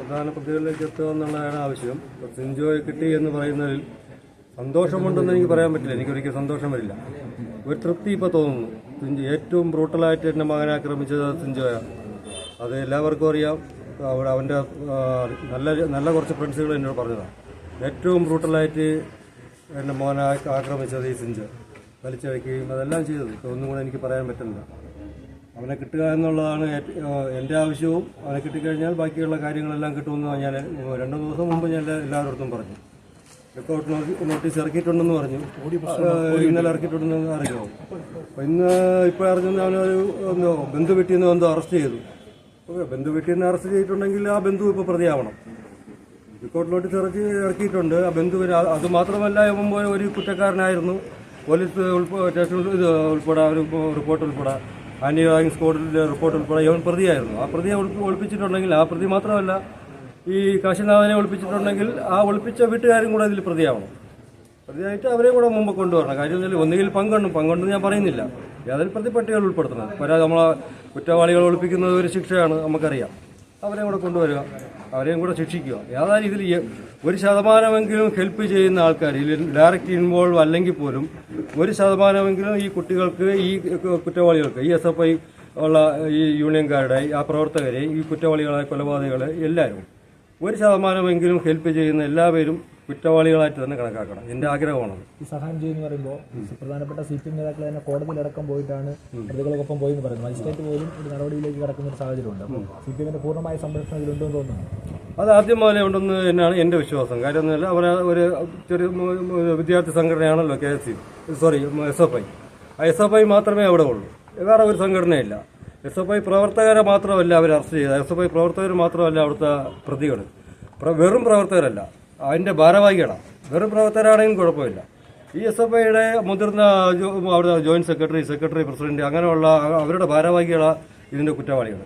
പ്രധാന പ്രതികളിലേക്ക് എത്തുക എന്നുള്ളതാണ് ആവശ്യം. സിൻജോയെ കിട്ടി എന്ന് പറയുന്നതിൽ സന്തോഷമുണ്ടെന്ന് എനിക്ക് പറയാൻ പറ്റില്ല. എനിക്ക് ഒരിക്കലും സന്തോഷം വരില്ല. ഒരു തൃപ്തി ഇപ്പോൾ തോന്നുന്നു. സിഞ്ചു ഏറ്റവും ബ്രൂട്ടലായിട്ട് എന്റെ മകനെ ആക്രമിച്ചത് സിഞ്ചോയാണ് അത് എല്ലാവർക്കും അറിയാം. അവിടെ അവന്റെ നല്ല നല്ല കുറച്ച് ഫ്രണ്ട്സുകൾ എന്നോട് പറഞ്ഞതാണ്. ഏറ്റവും ബ്രൂട്ടലായിട്ട് എന്റെ മോനെ ആക്രമിച്ചത് ഈ സിഞ്ച് വലിച്ചഴക്കുകയും അതെല്ലാം ചെയ്തത്. ഒന്നും കൂടെ എനിക്ക് പറയാൻ പറ്റുന്നില്ല. അവനെ കിട്ടുക എന്നുള്ളതാണ് എന്റെ ആവശ്യവും. അവനെ കിട്ടിക്കഴിഞ്ഞാൽ ബാക്കിയുള്ള കാര്യങ്ങളെല്ലാം കിട്ടുമെന്ന് ഞാൻ രണ്ട് ദിവസം മുമ്പ് ഞാൻ എല്ലാവരോടത്തും എല്ലാവരുടെ പറഞ്ഞു. റിപ്പോർട്ട് നോട്ടീസ് ഇറക്കിയിട്ടുണ്ടെന്ന് പറഞ്ഞു. ഇന്നലെ ഇറക്കിയിട്ടുണ്ടെന്ന് അറിഞ്ഞു അപ്പോൾ ഇന്ന് ഇപ്പോൾ അറിഞ്ഞു അവനൊരു എന്തോ ബന്ധു വീട്ടിൽ നിന്ന് എന്തോ അറസ്റ്റ് ചെയ്തു. ഓക്കെ ബന്ധു വീട്ടിൽ നിന്ന് അറസ്റ്റ് ചെയ്തിട്ടുണ്ടെങ്കിൽ ആ ബന്ധു ഇപ്പോൾ പ്രതിയാവണം. റിപ്പോർട്ട് നോട്ടീസ് ഇറക്കി ഇറക്കിയിട്ടുണ്ട്. ആ ബന്ധുവിന് അത് മാത്രമല്ല ഇവൻ മുമ്പ് ഒരു കുറ്റക്കാരനായിരുന്നു. പോലീസ് ഉൾപ്പെടെ സ്റ്റേഷൻ ഇത് ഉൾപ്പെടെ ഒരു റിപ്പോർട്ട് ഉൾപ്പെടെ. ആന്റി വാഗിങ് സ്കോഡിന്റെ റിപ്പോർട്ട് ഉൾപ്പെടെ ഇവൻ പ്രതിയായിരുന്നു. ആ പ്രതിയെ ഒളിപ്പി- ഒളിപ്പിച്ചിട്ടുണ്ടെങ്കിൽ ആ പ്രതി മാത്രമല്ല ഈ കാശിനാഥനെ ഒളിപ്പിച്ചിട്ടുണ്ടെങ്കിൽ ആ ഒളിപ്പിച്ച വീട്ടുകാരും കൂടെ അതിൽ പ്രതിയാവണം. പ്രതിയായിട്ട് അവരെ കൂടെ മുമ്പ് കൊണ്ടുവരണം. കാര്യം വെച്ചാൽ ഒന്നുകിൽ പങ്കുണ്ട് പങ്കുണ്ടെന്ന് ഞാൻ പറയുന്നില്ല. യാതൊരു പ്രതിപട്ടികൾ ഉൾപ്പെടുത്തണം. പരാതി നമ്മളെ കുറ്റവാളികൾ ഒളിപ്പിക്കുന്നത് ഒരു ശിക്ഷയാണ് നമുക്കറിയാം. അവരെയും കൂടെ കൊണ്ടുവരിക. അവരെയും കൂടെ ശിക്ഷിക്കുക. ഏതായാലും ഇതിൽ ഒരു ശതമാനമെങ്കിലും ഹെൽപ്പ് ചെയ്യുന്ന ആൾക്കാർ ഇതിൽ ഡയറക്റ്റ് ഇൻവോൾവ് അല്ലെങ്കിൽ പോലും ഒരു ശതമാനമെങ്കിലും ഈ കുട്ടികൾക്ക് ഈ കുറ്റവാളികൾക്ക് ഈ എസ് എഫ് ഐ ഉള്ള ഈ യൂണിയൻകാരുടെ ആ പ്രവർത്തകരെ ഈ കുറ്റവാളികളെ കൊലപാതകളെ എല്ലാവരും ഒരു ശതമാനമെങ്കിലും ഹെൽപ്പ് ചെയ്യുന്ന എല്ലാവരും കുറ്റവാളികളായിട്ട് തന്നെ കണക്കാക്കണം. എന്റെ ആഗ്രഹമാണത് ഈ സഹായം ചെയ്യുന്ന പറയുമ്പോൾ പ്രധാനപ്പെട്ട സി പി എം നേതാക്കൾ തന്നെ കോടതിയിലടക്കം പോയിട്ടാണ് പ്രതികൾക്കൊപ്പം പോയി എന്ന് പറയുന്നത്. മജിസ്ട്രേറ്റ് പോലും ഒരു നടപടിയിലേക്ക് കടക്കുന്ന ഒരു സാഹചര്യമുണ്ട്. സി പി എമ്മിന്റെ പൂർണമായ സംരക്ഷണം ഇതിലുണ്ടെന്ന് തോന്നുന്നു. അത് ആദ്യം മുതലേ ഉണ്ടെന്ന് തന്നെയാണ് എന്റെ വിശ്വാസം. കാര്യം ഒന്നുമല്ല അവർ ഒരു ചെറിയ വിദ്യാർത്ഥി സംഘടനയാണല്ലോ K S C sorry S F I. ആ എസ് എഫ് ഐ മാത്രമേ അവിടെ ഉള്ളൂ. വേറെ ഒരു സംഘടനയില്ല. എസ് എഫ് ഐ പ്രവർത്തകരെ മാത്രമല്ല അവർ അറസ്റ്റ് ചെയ്തത്. എസ് എഫ് ഐ പ്രവർത്തകർ മാത്രമല്ല അവിടുത്തെ പ്രതികൾ പ്ര- വെറും പ്രവർത്തകരല്ല. അതിന്റെ ഭാരവാഹികളാണ് വെറും പ്രവർത്തകരാണെങ്കിലും കുഴപ്പമില്ല. ഈ എസ് എഫ് ഐയുടെ മുതിർന്ന അവിടുത്തെ ജോയിന്റ് സെക്രട്ടറി സെക്രട്ടറി പ്രസിഡന്റ് അങ്ങനെയുള്ള അവരുടെ ഭാരവാഹികളാണ് ഇതിന്റെ കുറ്റവാളികൾ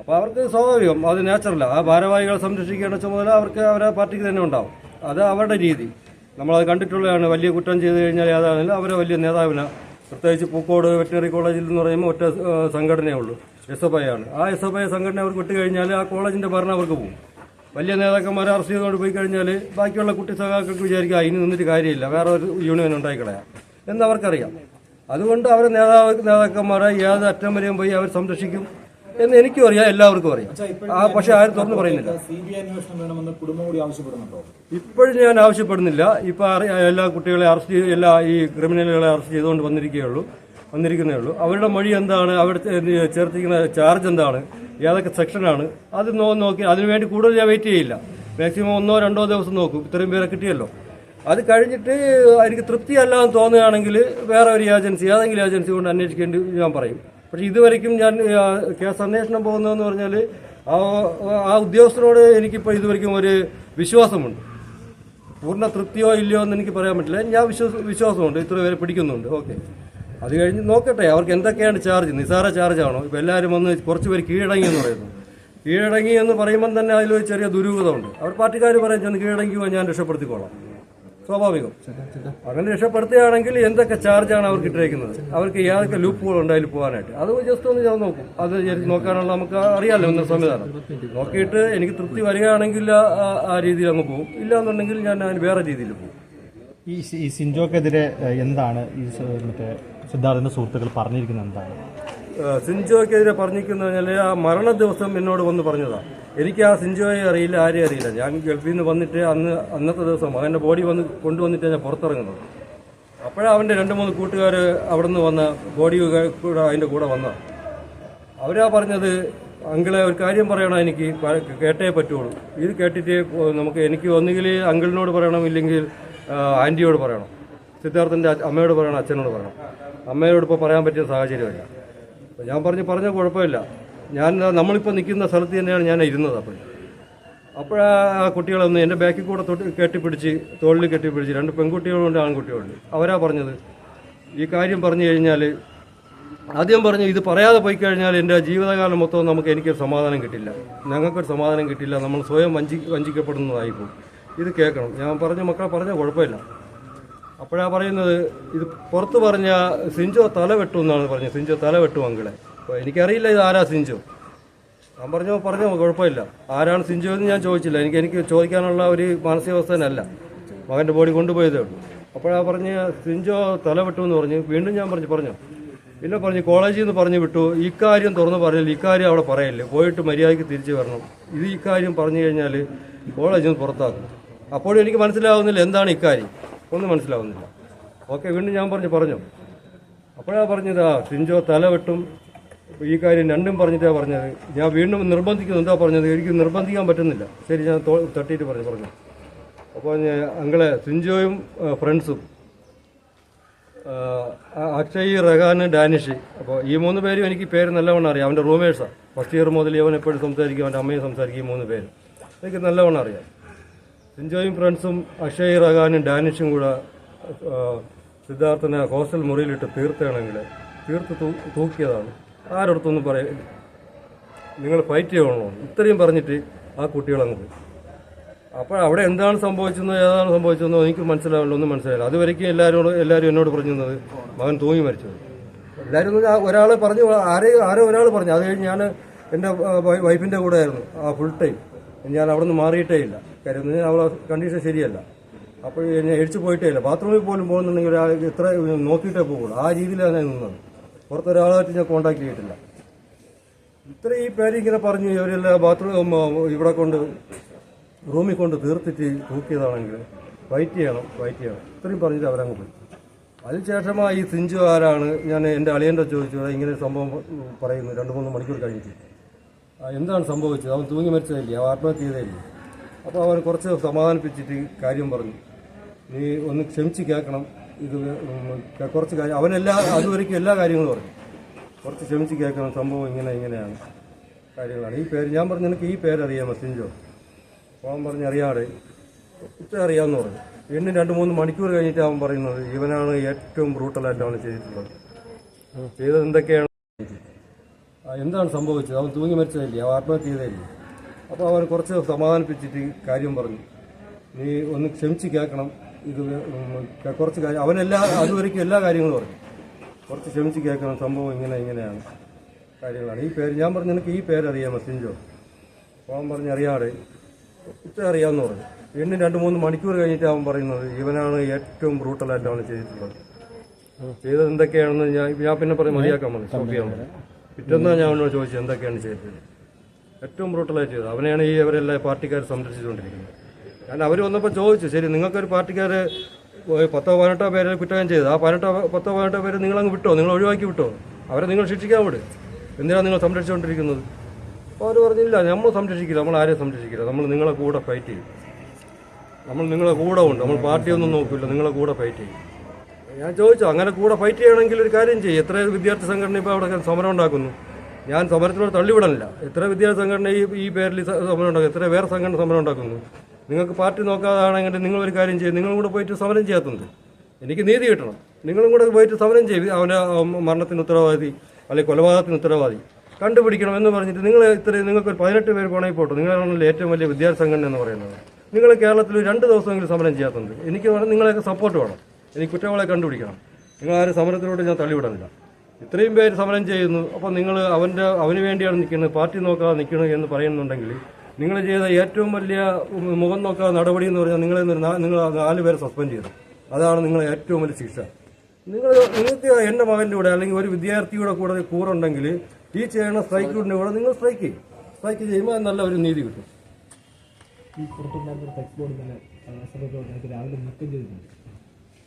അപ്പോൾ അവർക്ക് സ്വാഭാവികം അത് നാച്ചുറലാണ് ആ ഭാരവാഹികളെ സംരക്ഷിക്കേണ്ട ചുമതല അവർക്ക് അവരെ പാർട്ടിക്ക് തന്നെ ഉണ്ടാവും. അത് അവരുടെ രീതി. നമ്മളത് കണ്ടിട്ടുള്ളതാണ്. വലിയ കുറ്റം ചെയ്തു കഴിഞ്ഞാൽ ഏതാണെങ്കിലും അവരെ വലിയ നേതാവിന്. പ്രത്യേകിച്ച് പൂക്കോട് വെറ്റിനറി കോളേജിൽ എന്ന് പറയുമ്പോൾ ഒറ്റ സംഘടനയേ ഉള്ളൂ. എസ് എഫ് ഐ ആണ്. ആ എസ് എഫ് ഐ സംഘടന അവർക്ക് വിട്ടുകഴിഞ്ഞാൽ ആ കോളേജിന്റെ ഭരണം അവർക്ക് പോകും. വലിയ നേതാക്കന്മാർ അറസ്റ്റ് ചെയ്തുകൊണ്ട് പോയി കഴിഞ്ഞാൽ ബാക്കിയുള്ള കുട്ടി സഖാക്കൾക്ക് വിചാരിക്കുക അതിന് നിന്നിട്ട് കാര്യമില്ല വേറെ ഒരു യൂണിയൻ ഉണ്ടായിക്കളയാം. എന്ന് അവർക്കറിയാം. അതുകൊണ്ട് അവർ നേതാവ് നേതാക്കന്മാരെ ഏത് അറ്റം വരെയും പോയി അവർ സംരക്ഷിക്കും എന്ന് എനിക്കും അറിയാം എല്ലാവർക്കും അറിയാം. ആ പക്ഷെ ആരും തുറന്നു പറയുന്നില്ല. ഇപ്പോഴും ഞാൻ ആവശ്യപ്പെടുന്നില്ല. ഇപ്പൊ എല്ലാ കുട്ടികളെ അറസ്റ്റ് ചെയ്ത് എല്ലാ ഈ ക്രിമിനലുകളെ അറസ്റ്റ് ചെയ്തുകൊണ്ട് വന്നിരിക്കുകയുള്ളൂ വന്നിരിക്കുന്നേ ഉള്ളൂ. അവരുടെ മൊഴി എന്താണ്? അവിടെ ചേർത്തിരിക്കുന്ന ചാർജ് എന്താണ്? ഏതൊക്കെ സെക്ഷനാണ് അത് നോക്കി അതിനുവേണ്ടി കൂടുതൽ ഞാൻ വെയിറ്റ് ചെയ്യില്ല. മാക്സിമം ഒന്നോ രണ്ടോ ദിവസം നോക്കും. ഇത്രയും പേരെ കിട്ടിയല്ലോ. അത് കഴിഞ്ഞിട്ട് എനിക്ക് തൃപ്തിയല്ല എന്ന് തോന്നുകയാണെങ്കിൽ വേറെ ഒരു ഏജൻസി ഏതെങ്കിലും ഏജൻസി കൊണ്ട് അന്വേഷിക്കേണ്ടി ഞാൻ പറയും. പക്ഷെ ഇതുവരെയ്ക്കും ഞാൻ കേസ് അന്വേഷണം പോകുന്നതെന്ന് പറഞ്ഞാൽ ആ ആ ഉദ്യോഗസ്ഥനോട് എനിക്കിപ്പോൾ ഇതുവരെയ്ക്കും ഒരു വിശ്വാസമുണ്ട്. പൂർണ തൃപ്തിയോ ഇല്ലയോ എന്ന് എനിക്ക് പറയാൻ പറ്റില്ല. ഞാൻ വിശ്വാസ വിശ്വാസമുണ്ട്. ഇത്ര പേരെ പിടിക്കുന്നുണ്ട്. ഓക്കെ. അത് കഴിഞ്ഞ് നോക്കട്ടെ അവർക്ക് എന്തൊക്കെയാണ് ചാർജ് നിസാര ചാർജാണോ ഇപ്പോൾ എല്ലാവരും വന്ന് കുറച്ച് പേര് കീഴടങ്ങി എന്ന് പറയുന്നു. കീഴടങ്ങി എന്ന് പറയുമ്പം തന്നെ അതിൽ ഒരു ചെറിയ ദുരൂഹതമുണ്ട് അവർ പാർട്ടിക്കാർ പറയും ചെന്ന് കീഴടങ്ങിയോ ഞാൻ രക്ഷപ്പെടുത്തിക്കോളാം. സ്വാഭാവികം. അങ്ങനെ രക്ഷപ്പെടുത്തുകയാണെങ്കിൽ എന്തൊക്കെ ചാർജാണ് അവർക്ക് ഇട്ടിരിക്കുന്നത് അവർക്ക് ഏതൊക്കെ ലൂപ്പുകൾ ഉണ്ടായി പോകാനായിട്ട്? അത് ജസ്റ്റ് ഒന്ന് ഞാൻ നോക്കും. അത് നോക്കാനുള്ള നമുക്ക് അറിയാമല്ലോ എന്ന സംവിധാനം. നോക്കിയിട്ട് എനിക്ക് തൃപ്തി വരികയാണെങ്കിൽ ആ- രീതിയിൽ അങ്ങ് പോകും ഇല്ല എന്നുണ്ടെങ്കിൽ ഞാൻ വേറെ രീതിയിൽ പോകും ഈ സിൻജോക്കെതിരെ എന്താണ് ഈ മറ്റേ സിദ്ധാർത്ഥിന്റെ സുഹൃത്തുക്കൾ പറഞ്ഞിരിക്കുന്നത് എന്താണ്? സിൻജോയ്ക്കെതിരെ പറഞ്ഞിരിക്കുന്ന ആ മരണ ദിവസം എന്നോട് വന്ന് പറഞ്ഞതാണ് എനിക്ക് ആ സിൻജോയെ അറിയില്ല ആരെയും അറിയില്ല. ഞാൻ ഗൾഫിൽ നിന്ന് വന്നിട്ട് അന്ന് അന്നത്തെ ദിവസം അവന്റെ ബോഡി വന്ന് കൊണ്ടുവന്നിട്ട് ഞാൻ പുറത്തിറങ്ങുന്നത്. അപ്പോഴാണ് അവന്റെ രണ്ട് മൂന്ന് കൂട്ടുകാർ അവിടെ നിന്ന് വന്ന ബോഡി കൂടെ അതിന്റെ കൂടെ വന്ന അവരാ പറഞ്ഞത് അങ്കിളെ ഒരു കാര്യം പറയണം എനിക്ക്? കേട്ടേ പറ്റുള്ളൂ. ഇത് കേട്ടിട്ട് നമുക്ക് എനിക്ക് ഒന്നുകിൽ അങ്കിളിനോട് പറയണം ഇല്ലെങ്കിൽ ആന്റിയോട് പറയണം. സിദ്ധാർത്ഥന്റെ അമ്മയോട് പറയണം അച്ഛനോട് പറയണം. അമ്മയോട് ഇപ്പോൾ പറയാൻ പറ്റിയ സാഹചര്യമല്ല. അപ്പോൾ ഞാൻ പറഞ്ഞ് പറഞ്ഞ കുഴപ്പമില്ല. ഞാൻ നമ്മളിപ്പോൾ നിൽക്കുന്ന സ്ഥലത്ത് തന്നെയാണ് ഞാൻ ഇരുന്നത് അപ്പോൾ. അപ്പോഴാ ആ കുട്ടികളൊന്ന് എന്റെ ബാക്കിൽ കൂടെ തൊട്ട് കെട്ടിപ്പിടിച്ച് തോളിൽ കെട്ടിപ്പിടിച്ച് രണ്ട് പെൺകുട്ടികളുണ്ട് ആൺകുട്ടികളുണ്ട്. അവരാ പറഞ്ഞത്. ഈ കാര്യം പറഞ്ഞു കഴിഞ്ഞാൽ ആദ്യം പറഞ്ഞു ഇത് പറയാതെ പോയി കഴിഞ്ഞാൽ എന്റെ ജീവിതകാലം മൊത്തം നമുക്ക് എനിക്ക് സമാധാനം കിട്ടില്ല. ഞങ്ങൾക്കൊരു സമാധാനം കിട്ടില്ല. നമ്മൾ സ്വയം വഞ്ചി വഞ്ചിക്കപ്പെടുന്നതായിപ്പോൾ ഇത് കേൾക്കണം. ഞാൻ പറഞ്ഞ മക്കളെ പറഞ്ഞാൽ കുഴപ്പമില്ല. അപ്പോഴാ പറയുന്നത് ഇത് പുറത്ത് പറഞ്ഞ സിഞ്ചോ തല വെട്ടും എന്നാണ് പറഞ്ഞത്. സിഞ്ചോ തല വെട്ടും അങ്കിളെ. അപ്പോൾ എനിക്കറിയില്ല ഇത് ആരാ സിഞ്ചോ. ഞാൻ പറഞ്ഞോ പറഞ്ഞോ കുഴപ്പമില്ല. ആരാണ് സിഞ്ചോ എന്ന് ഞാൻ ചോദിച്ചില്ല. എനിക്ക് എനിക്ക് ചോദിക്കാനുള്ള ഒരു മാനസികാവസ്ഥ തന്നെയല്ല മകന്റെ ബോഡി കൊണ്ടുപോയതേ ഉള്ളൂ. അപ്പോഴാ പറഞ്ഞ് സിഞ്ചോ തല വിട്ടു എന്ന് പറഞ്ഞ് വീണ്ടും ഞാൻ പറഞ്ഞു പറഞ്ഞു. പിന്നെ പറഞ്ഞു കോളേജിൽ നിന്ന് പറഞ്ഞു വിട്ടു ഇക്കാര്യം തുറന്ന് പറഞ്ഞാൽ ഇക്കാര്യം അവിടെ പറയല്ലേ. പോയിട്ട് മര്യാദയ്ക്ക് തിരിച്ചു വരണം. ഇത് ഇക്കാര്യം പറഞ്ഞു കഴിഞ്ഞാൽ കോളേജിൽ നിന്ന് പുറത്താക്കും. അപ്പോഴും എനിക്ക് മനസ്സിലാവുന്നില്ല എന്താണ് ഇക്കാര്യം ഒന്നും മനസ്സിലാവുന്നില്ല. ഓക്കെ വീണ്ടും ഞാൻ പറഞ്ഞു പറഞ്ഞു. അപ്പോഴാ പറഞ്ഞത് ആ സിഞ്ചോ തല വെട്ടും. ഈ കാര്യം രണ്ടും പറഞ്ഞിട്ടാണ് പറഞ്ഞത്. ഞാൻ വീണ്ടും നിർബന്ധിക്കുന്നു എന്താ പറഞ്ഞത്? എനിക്ക് നിർബന്ധിക്കാൻ പറ്റുന്നില്ല. ശരി ഞാൻ തട്ടിയിട്ട് പറഞ്ഞു പറഞ്ഞു. അപ്പോൾ അങ്ങളെ ആ, ഫ്രണ്ട്സും അക്ഷയ് റഹാന് ഡാനിഷ് അപ്പോൾ ഈ മൂന്ന് പേരും എനിക്ക് പേര് നല്ലവണ്ണം അറിയാം. അവന്റെ റൂമേഴ്സാണ് ഫസ്റ്റ് ഇയർ മുതൽ അവൻ എപ്പോഴും സംസാരിക്കും അവന്റെ അമ്മയും സംസാരിക്കും ഈ മൂന്ന് പേര്. എനിക്ക് നല്ലവണ്ണം അറിയാം. സിഞ്ചോയും ഫ്രണ്ട്സും അക്ഷയ് റഹാനും ഡാനിഷും കൂടെ സിദ്ധാർത്ഥനെ ഹോസ്റ്റൽ മുറിയിലിട്ട് തീർത്താണെങ്കിൽ തീർത്ത് തൂക്കിയതാണ്. ആരോടത്തൊന്നും പറയാം നിങ്ങൾ ഫൈറ്റ് ചെയ്യണോ? ഇത്രയും പറഞ്ഞിട്ട് ആ കുട്ടികളങ്ങ് പോയി. അപ്പോൾ അവിടെ എന്താണ് സംഭവിച്ചതെന്നോ ഏതാണ് സംഭവിച്ചതെന്നോ എനിക്ക് മനസ്സിലാവില്ല ഒന്നും മനസ്സിലായില്ല അതുവരേക്കും എല്ലാവരോടും എല്ലാവരും എന്നോട് പറഞ്ഞിരുന്നത് മകൻ തൂങ്ങി മരിച്ചത്. എല്ലാവരും ഒരാൾ പറഞ്ഞു ആരെ ആരോ ഒരാൾ പറഞ്ഞു. അത് കഴിഞ്ഞ് ഞാൻ എന്റെ വൈഫിന്റെ കൂടെ ആയിരുന്നു ആ ഫുൾ ടൈം ഞാൻ അവിടെ നിന്ന് മാറിയിട്ടേ ഇല്ല. കാര്യം. അവളെ കണ്ടീഷൻ ശരിയല്ല. അപ്പോൾ എന്നെ എഴിച്ചു പോയിട്ടേ ഇല്ല. ബാത്റൂമിൽ പോലും പോകുന്നുണ്ടെങ്കിൽ ഒരാൾ ഇത്ര നോക്കിയിട്ടേ പോകുള്ളൂ ആ രീതിയിലാണ് ഞാൻ നിന്നത്. പുറത്തൊരാളായിട്ട് ഞാൻ കോണ്ടാക്ട് ചെയ്തിട്ടില്ല. ഇത്ര ഈ പേര് ഇങ്ങനെ പറഞ്ഞു ഇവരെല്ലാം ബാത്റൂം ഇവിടെ കൊണ്ട് റൂമിൽ കൊണ്ട് തീർത്തിട്ട് തൂക്കിയതാണെങ്കിൽ വൈറ്റ് ചെയ്യണം വൈറ്റ് ചെയ്യണം. ഇത്രയും പറഞ്ഞിട്ട് അവരങ്ങ് പോയി. അതിനുശേഷമാണ് ഈ സിഞ്ചു ആരാണ്? ഞാൻ എന്റെ അളിയന്റെ ചോദിച്ചു. "എടാ, ഇങ്ങനെ സംഭവം പറയുന്നു. രണ്ട് മൂന്ന് മണിക്കൂർ കഴിഞ്ഞിട്ട്. എന്താണ് സംഭവിച്ചത്? അവൻ തൂങ്ങി മരിച്ചതല്ലേ? അവൻ ആത്മഹത്യ ചെയ്തതല്ലേ? അപ്പോൾ അവൻ കുറച്ച് സമാധാനിപ്പിച്ചിട്ട് കാര്യം പറഞ്ഞു. നീ ഒന്ന് ക്ഷമിച്ച് കേൾക്കണം. ഇത് കുറച്ച് കാര്യം അവനെല്ലാ അതുവരേക്കും എല്ലാ കാര്യങ്ങളും പറഞ്ഞു. കുറച്ച് ക്ഷമിച്ച് കേൾക്കണം. സംഭവം ഇങ്ങനെ ഇങ്ങനെയാണ് കാര്യങ്ങളാണ്. ഈ പേര് ഞാൻ പറഞ്ഞു നിനക്ക് ഈ പേരറിയാം മെസ്സഞ്ചോ അപ്പോൾ അവൻ പറഞ്ഞ് അറിയാതെ ഇത്ര അറിയാമെന്ന് പറഞ്ഞു. വീണ്ടും രണ്ട് മൂന്ന് മണിക്കൂർ കഴിഞ്ഞിട്ട് അവൻ പറയുന്നത് ഇവനാണ് ഏറ്റവും ബ്രൂട്ടലായിട്ട് അവൻ ചെയ്തിട്ടുള്ളത്. ചെയ്തത് എന്തൊക്കെയാണ്? എന്താണ് സംഭവിച്ചത്? അവൻ തൂങ്ങി മരിച്ചതല്ലേ? അവൻ ആത്മഹത്യ ചെയ്തതല്ലേ? അപ്പോൾ അവൻ കുറച്ച് സമാധാനിപ്പിച്ചിട്ട് കാര്യം പറഞ്ഞു. നീ ഒന്ന് ക്ഷമിച്ച് കേൾക്കണം. ഇത് കുറച്ച് കാര്യം അവനെല്ലാ അതുവരേക്കും എല്ലാ കാര്യങ്ങളും പറഞ്ഞു. കുറച്ച് ക്ഷമിച്ച് കേൾക്കണം. സംഭവം ഇങ്ങനെ ഇങ്ങനെയാണ് കാര്യങ്ങളാണ്. ഈ പേര് ഞാൻ പറഞ്ഞു നിനക്ക് ഈ പേരറിയാം മെസ്സഞ്ചോ അപ്പോൾ അവൻ പറഞ്ഞ് അറിയാതെ. ഇത്ര അറിയാമെന്ന് പറഞ്ഞു. വീണ്ടും രണ്ട് മൂന്ന് മണിക്കൂർ കഴിഞ്ഞിട്ട് അവൻ പറയുന്നത് ഇവനാണ് ഏറ്റവും ബ്രൂട്ടലായിട്ട് അവൻ ചെയ്തിട്ടുള്ളത്. ചെയ്തത് എന്തൊക്കെയാണെന്ന് ഞാൻ ഞാൻ പിന്നെ പറഞ്ഞ് മതിയാക്കാൻ പറഞ്ഞു. പിറ്റേന്നാ ഞാൻ അവനോട് ചോദിച്ചത് എന്തൊക്കെയാണ് ചെയ്തത്? ഏറ്റവും ബ്രൂട്ടലായിട്ട് ചെയ്തത്. അവനെയാണ് ഈ അവരെല്ലാം പാർട്ടിക്കാർ സംരക്ഷിച്ചുകൊണ്ടിരിക്കുന്നത്. കാരണം അവർ വന്നപ്പോൾ ചോദിച്ചു ശരി നിങ്ങൾക്കൊരു പാർട്ടിക്കാർ പത്തോ പതിനെട്ടോ പേരെ കുറ്റം ചെയ്ത് ആ പതിനെട്ടോ പത്തോ പതിനെട്ടോ പേര് നിങ്ങളങ്ങ് വിട്ടോ? നിങ്ങൾ ഒഴിവാക്കി വിട്ടോ? അവരെ നിങ്ങൾ ശിക്ഷിക്കാൻ വിട്. എന്തിനാണ് നിങ്ങൾ സംരക്ഷിച്ചുകൊണ്ടിരിക്കുന്നത്? അപ്പോൾ അവർ പറഞ്ഞില്ല നമ്മൾ സംരക്ഷിക്കില്ല നമ്മൾ ആരെയും സംരക്ഷിക്കില്ല. നമ്മൾ നിങ്ങളെ കൂടെ ഫൈറ്റ് ചെയ്യും. നമ്മൾ നിങ്ങളെ കൂടെ ഉണ്ട്. നമ്മൾ പാർട്ടിയൊന്നും നോക്കില്ല നിങ്ങളെ കൂടെ ഫൈറ്റ് ചെയ്യും. ഞാൻ ചോദിച്ചു അങ്ങനെ കൂടെ ഫൈറ്റ് ചെയ്യണമെങ്കിൽ ഒരു കാര്യം ചെയ്യും. എത്ര വിദ്യാർത്ഥി സംഘടന ഇപ്പോൾ അവിടെ സമരം ഉണ്ടാക്കുന്നു? ഞാൻ സമരത്തിനോട് തള്ളിവിടണില്ല. എത്ര വിദ്യാർത്ഥി സംഘടന ഈ ഈ പേരിൽ സമരം ഉണ്ടാക്കും എത്ര വേറെ സംഘടന സമരം ഉണ്ടാക്കുന്നു? നിങ്ങൾക്ക് പാർട്ടി നോക്കാതാണെങ്കിൽ നിങ്ങൾ ഒരു കാര്യം ചെയ്യും. നിങ്ങളും കൂടെ പോയിട്ട് സമരം ചെയ്യാത്തുണ്ട്. എനിക്ക് നീതി കിട്ടണം. നിങ്ങളും കൂടെ പോയിട്ട് സമരം ചെയ്യും. അവന്റെ മരണത്തിന് ഉത്തരവാദി അല്ലെങ്കിൽ കൊലപാതകത്തിന് ഉത്തരവാദി. കണ്ടുപിടിക്കണം എന്ന് പറഞ്ഞിട്ട് നിങ്ങൾ ഇത്രയും നിങ്ങൾക്ക് ഒരു പതിനെട്ട് പേര് പോണേ പോട്ടു. നിങ്ങളാണല്ലോ ഏറ്റവും വലിയ വിദ്യാർത്ഥി സംഘടന എന്ന് പറയുന്നത്. നിങ്ങൾ കേരളത്തിൽ രണ്ട് ദിവസമെങ്കിലും സമരം ചെയ്യാത്തുണ്ട്. എനിക്ക് നിങ്ങളെയൊക്കെ സപ്പോർട്ട് വേണം. എനിക്ക് കുറ്റവാളെ കണ്ടുപിടിക്കണം. നിങ്ങളാരും സമരത്തിലോട്ട് ഞാൻ തള്ളിവിടുന്നില്ല ഇത്രയും പേര് സമരം ചെയ്യുന്നു. അപ്പോൾ നിങ്ങൾ അവന്റെ അവന് വേണ്ടിയാണ് നിൽക്കുന്നത്. പാർട്ടി നോക്കാതെ നിൽക്കുന്നത് എന്ന് പറയുന്നുണ്ടെങ്കിൽ നിങ്ങൾ ചെയ്ത ഏറ്റവും വലിയ മുഖം നോക്കാതെ നടപടി എന്ന് പറഞ്ഞാൽ നിങ്ങളെ നിങ്ങൾ നാല് പേരെ സസ്പെൻഡ് ചെയ്തു അതാണ് നിങ്ങളെ ഏറ്റവും വലിയ ശിക്ഷ. നിങ്ങൾ നിങ്ങൾക്ക് എന്റെ മകന്റെ കൂടെ അല്ലെങ്കിൽ ഒരു വിദ്യാർത്ഥിയുടെ കൂടെ കൂറുണ്ടെങ്കിൽ ഈ ചെയ്യുന്ന സ്ട്രൈക്കിന്റെ കൂടെ നിങ്ങൾ സ്ട്രൈക്ക് ചെയ്യും. സ്ട്രൈക്ക് ചെയ്യുമ്പോൾ അത് നല്ല ഒരു നീതി കിട്ടും. ഈ പുറത്തുണ്ടായിരുന്ന ടെക്സ്റ്റ് ബോർഡിൽ തന്നെ എസ് എഫ് രാവിലെ നീക്കം ചെയ്തിട്ടുണ്ട്.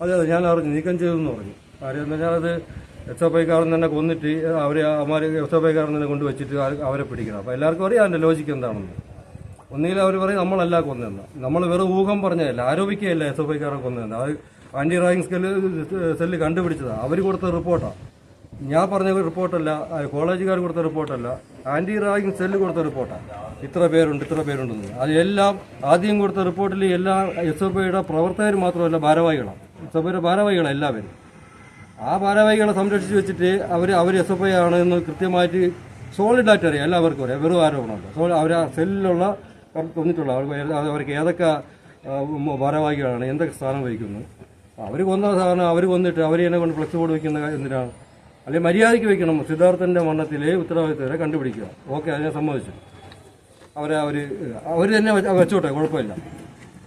അതെ അതെ ഞാൻ അറിഞ്ഞു. നീക്കം ചെയ്തെന്ന് പറഞ്ഞു. കാര്യം വെച്ചാൽ അത് എസ് എഫ് ഐക്കാരൻ തന്നെ കൊന്നിട്ട് അവരെ അവന്മാർ എസ് എഫ് ഐക്കാരൻ തന്നെ കൊണ്ടുവച്ചിട്ട് അവരെ പിടിക്കണം. അപ്പോൾ എല്ലാവർക്കും അറിയാം അതിന്റെ ലോജിക്ക് എന്താണെന്ന്. ഒന്നുകിൽ അവർ പറയും നമ്മളല്ല കൊന്നതെന്ന്. നമ്മൾ വെറും ഊഹം പറഞ്ഞതല്ല ആരോപിക്കുകയല്ല എസ് എഫ് ഐക്കാരെ കൊന്നതെന്ന്. അത് ആന്റി റാങ്കിങ് സ്കെൽ സെല്ല് കണ്ടുപിടിച്ചതാണ് അവർ കൊടുത്ത റിപ്പോർട്ടാണ് ഞാൻ പറഞ്ഞ റിപ്പോർട്ടല്ല കോളേജുകാർ കൊടുത്ത റിപ്പോർട്ടല്ല ആന്റി റാങ്കിങ് സെല്ല് കൊടുത്ത റിപ്പോർട്ടാണ് ഇത്ര പേരുണ്ട് ഇത്ര പേരുണ്ടെന്ന്. അതെല്ലാം ആദ്യം കൊടുത്ത റിപ്പോർട്ടിൽ എല്ലാ എസ് എഫ് ഐയുടെ പ്രവർത്തകർ മാത്രമല്ല ഭാരവാഹികളാണ് എസ് എഫ് ഐയുടെ ഭാരവാഹികളാണ് എല്ലാവരും. ആ ഭാരവാഹികളെ സംരക്ഷിച്ച് വെച്ചിട്ട് അവർ അവർ എസ് എഫ് ഐ ആണ് എന്ന് കൃത്യമായിട്ട് സോളിഡായിട്ട് അറിയാം. എല്ലാവർക്കും അറിയാം. വെറും ആരോപണമുണ്ട് സോ അവർ ആ സെല്ലിലുള്ള തന്നിട്ടുള്ള അവർക്ക് ഏതൊക്കെ ഭാരവാഹികളാണ് എന്തൊക്കെ സ്ഥാനം വഹിക്കുന്നു. അവർ കൊന്ന സാധനം അവർ കൊന്നിട്ട് അവർ എന്നെ കൊണ്ട് ഫ്ലെക്സ് ബോർഡ് വയ്ക്കുന്ന എന്തിനാണ്? അല്ലെങ്കിൽ മര്യാദയ്ക്ക് വെക്കണം സിദ്ധാർത്ഥന്റെ മരണത്തിലെ ഉത്തരവാദിത്തവരെ കണ്ടുപിടിക്കുക. ഓക്കെ അതിനെ സമ്മതിച്ചു. അവരെ അവർ അവർ തന്നെ വെച്ച- വെച്ചോട്ടെ കുഴപ്പമില്ല.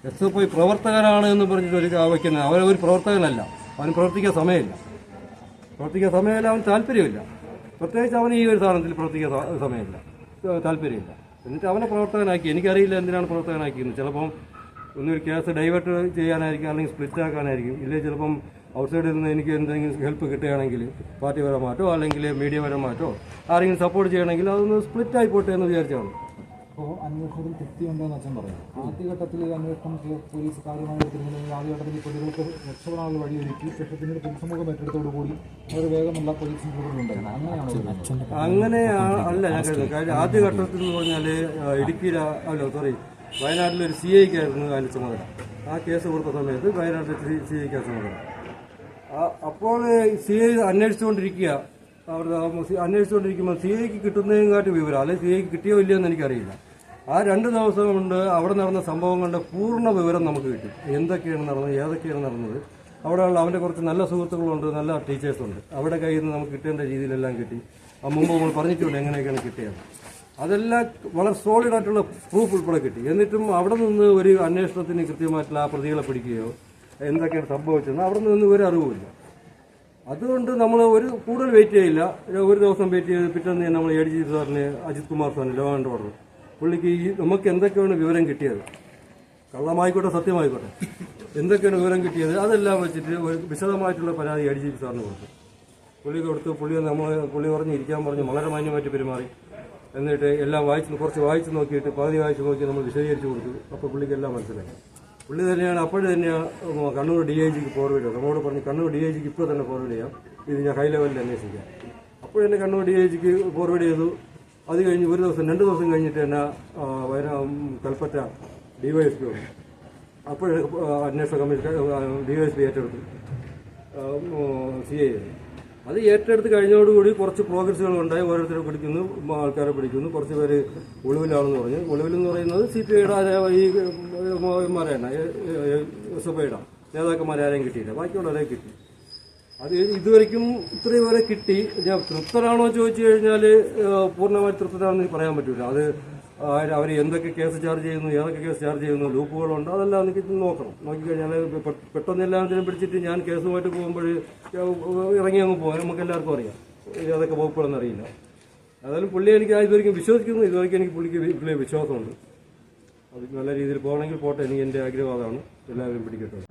എസ് എഫ് ഐ പ്രവർത്തകനാണ് എന്ന് പറഞ്ഞിട്ട് ഒരു വയ്ക്കുന്നത്. അവരൊരു പ്രവർത്തകനല്ല. അവന് പ്രവർത്തിക്കാൻ സമയമില്ല. പ്രവർത്തിക്കാൻ സമയമില്ല അവന് താല്പര്യമില്ല. പ്രത്യേകിച്ച് അവന് ഈ ഒരു സാധനത്തിൽ പ്രവർത്തിക്കാൻ സമയമില്ല. താല്പര്യമില്ല. എന്നിട്ട് അവനെ പ്രവർത്തകനാക്കി. എനിക്കറിയില്ല എന്തിനാണ് പ്രവർത്തകനാക്കിയെന്ന്. ചിലപ്പം ഒന്നൊരു കേസ് ഡൈവേർട്ട് ചെയ്യാനായിരിക്കും അല്ലെങ്കിൽ സ്പ്ലിറ്റ് ആക്കാനായിരിക്കും. ഇല്ലെങ്കിൽ ചിലപ്പം ഔട്ട്സൈഡിൽ നിന്ന് എനിക്ക് എന്തെങ്കിലും ഹെൽപ്പ് കിട്ടുകയാണെങ്കിൽ പാർട്ടിപരമായിട്ടോ അല്ലെങ്കിൽ മീഡിയപരമായിട്ടോ ആരെങ്കിലും സപ്പോർട്ട് ചെയ്യണമെങ്കിൽ അതൊന്ന് സ്പ്ലിറ്റ് ആയിപ്പോട്ടെ എന്ന് വിചാരിച്ചാണ്. അപ്പോൾ അന്വേഷണത്തിൽ തൃപ്തിയുണ്ടെന്ന് അച്ഛൻ പറയും. ആദ്യഘട്ടത്തിൽ അന്വേഷണം പോലീസ് കാര്യമായി എടുത്തിരുന്നെങ്കിൽ ആദ്യഘട്ടത്തിൽ പ്രതികൾക്ക് രക്ഷപ്പെടാനുള്ള വഴിയൊരുക്കി. പക്ഷേ പിന്നീട് പൊതുസമൂഹം ഏറ്റെടുത്തോടുകൂടി അവർ വേഗമുള്ള പോലീസ് ഉണ്ടായിരുന്നു. അങ്ങനെയാണ് അങ്ങനെ അല്ല ഞാൻ കരുതുന്നത് കാര്യം ആദ്യ ഘട്ടത്തിൽ എന്ന് പറഞ്ഞാൽ ഇടുക്കിയിൽ അല്ല സോറി വയനാട്ടിലൊരു സി ഐക്കായിരുന്നു അതിന്റെ ചുമതല. ആ കേസ് കൊടുത്ത സമയത്ത് വയനാട്ടിൽ സി ഐക്കാ ചുമതല. അപ്പോൾ സി ഐ അന്വേഷിച്ചുകൊണ്ടിരിക്കുക. അവർ അന്വേഷിച്ചുകൊണ്ടിരിക്കുമ്പോൾ സി ഐക്ക് കിട്ടുന്നതിനെക്കാട്ടി വിവരം അല്ലെങ്കിൽ സി ഐക്ക് കിട്ടിയോ ഇല്ലയോ എന്ന് എനിക്കറിയില്ല. ആ രണ്ട് ദിവസം കൊണ്ട് അവിടെ നടന്ന സംഭവങ്ങളുടെ പൂർണ വിവരം നമുക്ക് കിട്ടി. എന്തൊക്കെയാണ് നടന്നത് ഏതൊക്കെയാണ് നടന്നത്. അവിടെയുള്ള അവന്റെ കുറച്ച് നല്ല സുഹൃത്തുക്കളുണ്ട് നല്ല ടീച്ചേഴ്സുണ്ട്. അവിടെ കയ്യിൽ നിന്ന് നമുക്ക് കിട്ടേണ്ട രീതിയിലെല്ലാം കിട്ടി. ആ മുമ്പ് നമ്മൾ പറഞ്ഞിട്ടുണ്ട് എങ്ങനെയൊക്കെയാണ് കിട്ടിയത് അതെല്ലാം വളരെ സോളിഡ് ആയിട്ടുള്ള പ്രൂഫ് ഉൾപ്പെടെ കിട്ടി. എന്നിട്ടും അവിടെ നിന്ന് ഒരു അന്വേഷണത്തിന് കൃത്യമായിട്ടുള്ള ആ പ്രതികളെ പിടിക്കുകയോ എന്തൊക്കെയാണ് സംഭവിച്ചതെന്ന് അവിടെ നിന്ന് ഒരു അറിവുമില്ല. അതുകൊണ്ട് നമ്മൾ ഒരു കൂടുതൽ വെയിറ്റ് ചെയ്യില്ല. ഒരു ദിവസം വെയിറ്റ് ചെയ്ത് പിറ്റേന്ന് നമ്മൾ എ ഡി ജി സാറിന് അജിത് കുമാർ സാറിന് ലോ ആൻഡ് ഓർഡർ പുള്ളിക്ക് ഈ നമുക്ക് എന്തൊക്കെയാണ് വിവരം കിട്ടിയത്? കള്ളമായിക്കോട്ടെ സത്യമായിക്കോട്ടെ. എന്തൊക്കെയാണ് വിവരം കിട്ടിയത്? അതെല്ലാം വെച്ചിട്ട് വിശദമായിട്ടുള്ള പരാതി ഐ ജി സാറിന് കൊടുത്തു. പുള്ളി കൊടുത്തു. പുള്ളി നമ്മൾ പുള്ളി പറഞ്ഞ് ഇരിക്കാൻ പറഞ്ഞ്. വളരെ മാന്യമായിട്ട് പെരുമാറി. എന്നിട്ട് എല്ലാം വായിച്ച് കുറച്ച് വായിച്ച് നോക്കിയിട്ട് പകുതി വായിച്ച് നോക്കി നമ്മൾ വിശദീകരിച്ച് കൊടുത്തു. അപ്പോൾ പുള്ളിക്ക് എല്ലാം മനസ്സിലായി. പുള്ളി തന്നെയാണ് അപ്പോഴും തന്നെയാണ് കണ്ണൂർ ഡി ഐ ജിക്ക് ഫോർവേഡ് ചെയ്തത് നമ്മളോട് പറഞ്ഞ് കണ്ണൂർ ഡി ഐ ജിക്ക് ഇപ്പോൾ തന്നെ ഫോർവേഡ് ചെയ്യാം. ഇത് ഞാൻ ഹൈ ലെവലിൽ അന്വേഷിക്കാം. അപ്പോൾ തന്നെ കണ്ണൂർ ഡി ഐ ജിക്ക് ഫോർവേഡ് ചെയ്തു. അത് കഴിഞ്ഞ് ഒരു ദിവസം രണ്ട് ദിവസം കഴിഞ്ഞിട്ട് തന്നെ വയനാ Kalpetta D Y S P വന്നു അപ്പോൾ അന്വേഷണ commission D Y S P ഏറ്റെടുത്തു സി ഐ അത് ഏറ്റെടുത്ത് കഴിഞ്ഞതോടുകൂടി കുറച്ച് പ്രോഗ്രസ്സുകൾ ഉണ്ടായി ഓരോരുത്തരെ പിടിക്കുന്നു ആൾക്കാരെ പിടിക്കുന്നു കുറച്ച് പേര് ഒളിവിലാണെന്ന് പറഞ്ഞു ഒളിവിലെന്ന് പറയുന്നത് സി പി ഐയുടെ ഈ മാരെയാണ് എസ് എഫ് ഐയുടെ നേതാക്കന്മാരെ ആരെയും കിട്ടിയില്ല ബാക്കിയുള്ളവരെ കിട്ടി അത് ഇതുവരെക്കും ഇത്രയും വരെ കിട്ടി. ഞാൻ തൃപ്തരാണോ ചോദിച്ചു കഴിഞ്ഞാൽ പൂർണമായി തൃപ്തരാണെന്ന് പറയാൻ പറ്റില്ല അത് അവർ എന്തൊക്കെ കേസ് ചാർജ് ചെയ്യുന്നു ഏതൊക്കെ കേസ് ചാർജ് ചെയ്യുന്നു ലൂപ്പുകളുണ്ട് അതെല്ലാം എനിക്ക് നോക്കണം. നോക്കിക്കഴിഞ്ഞാൽ പെട്ടെന്ന് എല്ലാത്തിനും പിടിച്ചിട്ട് ഞാൻ കേസുമായിട്ട് പോകുമ്പോൾ ഇറങ്ങി അങ്ങ് പോകാൻ നമുക്ക് എല്ലാവർക്കും അറിയാം. ഏതൊക്കെ വകുപ്പുകളെന്ന് അറിയില്ല. അതായാലും പുള്ളി എനിക്ക് ഇതുവരെയ്ക്കും വിശ്വസിക്കുന്നു. ഇതുവരെയ്ക്കും എനിക്ക് പുള്ളിക്ക് പുള്ളിയെ വിശ്വാസമുണ്ട്. അത് നല്ല രീതിയിൽ പോകണമെങ്കിൽ പോട്ടെ എനിക്ക് എന്റെ ആഗ്രഹം അതാണ്. എല്ലാവരും പിടിക്കട്ടെ.